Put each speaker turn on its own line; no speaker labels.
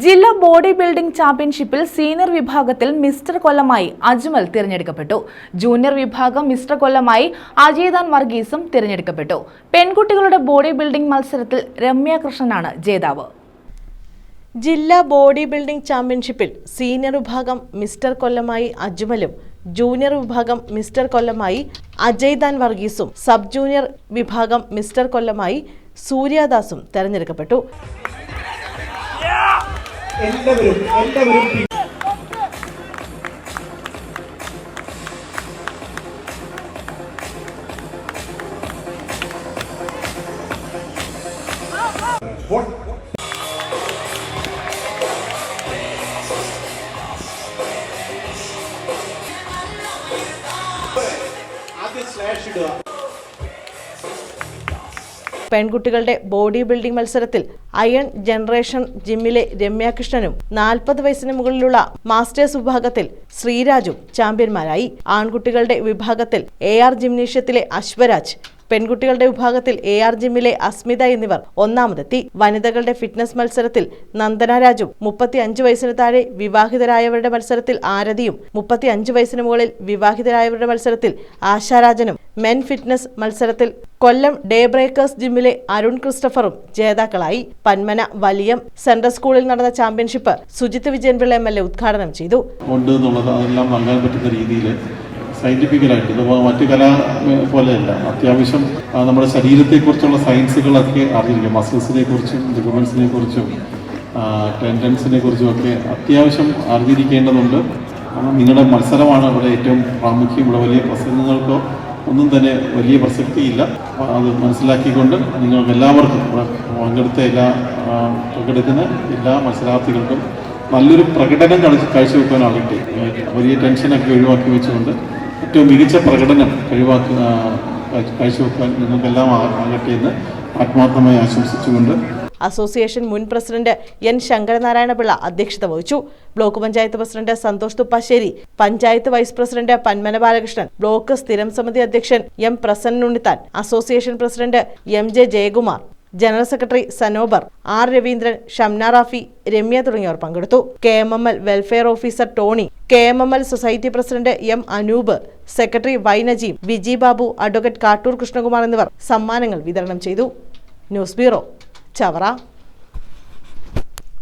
ജില്ലാ body building ചാമ്പ്യൻഷിപ്പിൽ senior വിഭാഗത്തിൽ മിസ്റ്റർ കൊല്ലമായി അജ്മൽ തിരഞ്ഞെടുക്കപ്പെട്ടു. ജൂനിയർ വിഭാഗം മിസ്റ്റർ കൊല്ലമായി അജയ്ദാൻ വർഗീസും തിരഞ്ഞെടുക്കപ്പെട്ടു. പെൺകുട്ടികളുടെ ബോഡി ബിൽഡിംഗ് മത്സരത്തിൽ രമ്യ കൃഷ്ണനാണ് ജേതാവ്.
ജില്ലാ ബോഡി ബിൽഡിംഗ് ചാമ്പ്യൻഷിപ്പിൽ സീനിയർ വിഭാഗം മിസ്റ്റർ കൊല്ലമായി അജ്മലും ജൂനിയർ വിഭാഗം മിസ്റ്റർ കൊല്ലമായി അജയ്ദാൻ വർഗീസും സബ് ജൂനിയർ വിഭാഗം മിസ്റ്റർ കൊല്ലമായി സൂര്യദാസും തെരഞ്ഞെടുക്കപ്പെട്ടു.
എല്ലാവരും എല്ലാവരും പി- ആദ്യം സ്ലാഷ് ഇടുക
പെൺകുട്ടികളുടെ ബോഡി ബിൽഡിംഗ് മത്സരത്തിൽ അയൺ ജനറേഷൻ ജിമ്മിലെ രമ്യാകൃഷ്ണനും നാൽപ്പത് വയസ്സിന് മുകളിലുള്ള മാസ്റ്റേഴ്സ് വിഭാഗത്തിൽ ശ്രീരാജും ചാമ്പ്യന്മാരായി. ആൺകുട്ടികളുടെ വിഭാഗത്തിൽ എ ആർ ജിംനേഷ്യത്തിലെ അശ്വരാജ് പെൺകുട്ടികളുടെ വിഭാഗത്തിൽ എ ആർ ജിമ്മിലെ അസ്മിത എന്നിവർ ഒന്നാമതെത്തി. വനിതകളുടെ ഫിറ്റ്നസ് മത്സരത്തിൽ നന്ദന രാജും മുപ്പത്തി അഞ്ച് വയസ്സിന് താഴെ വിവാഹിതരായവരുടെ മത്സരത്തിൽ ആരതിയും മുപ്പത്തി അഞ്ച് വയസ്സിന് മുകളിൽ വിവാഹിതരായവരുടെ മത്സരത്തിൽ ആശാരാജനും മെൻ ഫിറ്റ്നസ് മത്സരത്തിൽ കൊല്ലം ഡേ ബ്രേക്കേഴ്സ് ജിമ്മിലെ അരുൺ ക്രിസ്റ്റഫറും ജേതാക്കളായി പന്മന വലിയം സെൻട്രൽ സ്കൂളിൽ നടന്ന championship Sujith Vijayan Pillai M L A ഉദ്ഘാടനം ചെയ്തു.
ഉണ്ട് എന്നുള്ളത് അതെല്ലാം പറ്റുന്ന രീതിയിൽ സയന്റിഫിക്കലായിട്ട് ഇത് മറ്റു കല പോലെയല്ല. അത്യാവശ്യം നമ്മുടെ ശരീരത്തെക്കുറിച്ചുള്ള സയൻസുകളൊക്കെ അറിഞ്ഞിരിക്കും. മസിൽസിനെ കുറിച്ചും ലിഗമെൻസിനെ കുറിച്ചും ടെൻഡൻസിനെ കുറിച്ചും ഒക്കെ അത്യാവശ്യം അറിഞ്ഞിരിക്കേണ്ടതുണ്ട്. നിങ്ങളുടെ മത്സരമാണ് ഇവിടെ ഏറ്റവും പ്രാമുഖ്യം. ഇവിടെ വലിയ പ്രസംഗങ്ങൾക്കോ ഒന്നും തന്നെ വലിയ പ്രസക്തിയില്ല. അത് മനസ്സിലാക്കിക്കൊണ്ട് നിങ്ങൾക്ക് എല്ലാവർക്കും പങ്കെടുത്ത എല്ലാ പങ്കെടുക്കുന്ന എല്ലാ മത്സരാർത്ഥികൾക്കും നല്ലൊരു പ്രകടനം കളിച്ച് കാഴ്ചവെക്കാനാകട്ടെ. വലിയ ടെൻഷനൊക്കെ ഒഴിവാക്കി വെച്ചുകൊണ്ട് ഏറ്റവും മികച്ച പ്രകടനം കഴിവാക്കുക കാഴ്ചവെക്കാൻ നിങ്ങൾക്കെല്ലാം ആകട്ടെ എന്ന് ആത്മാർത്ഥമായി ആശംസിച്ചുകൊണ്ട്
അസോസിയേഷൻ മുൻ പ്രസിഡന്റ് എൻ ശങ്കരനാരായണപിള്ള അധ്യക്ഷത വഹിച്ചു. Block panchayat president Santhosh Thuppassery panchayat vice president Panmana Balakrishnan block സ്ഥിരം സമിതി അധ്യക്ഷൻ M Prasanna Unnithan association president M J Jayakumar general secretary Sanobar R Raveendran Shamna Rafi Ramya തുടങ്ങിയവർ പങ്കെടുത്തു. K M M L welfare officer Tony K M M L society president M Anoop secretary Y Najeem Viji Babu advocate Kattoor Krishnakumar എന്നിവർ സമ്മാനങ്ങൾ വിതരണം ചെയ്തു. News bureau Chavara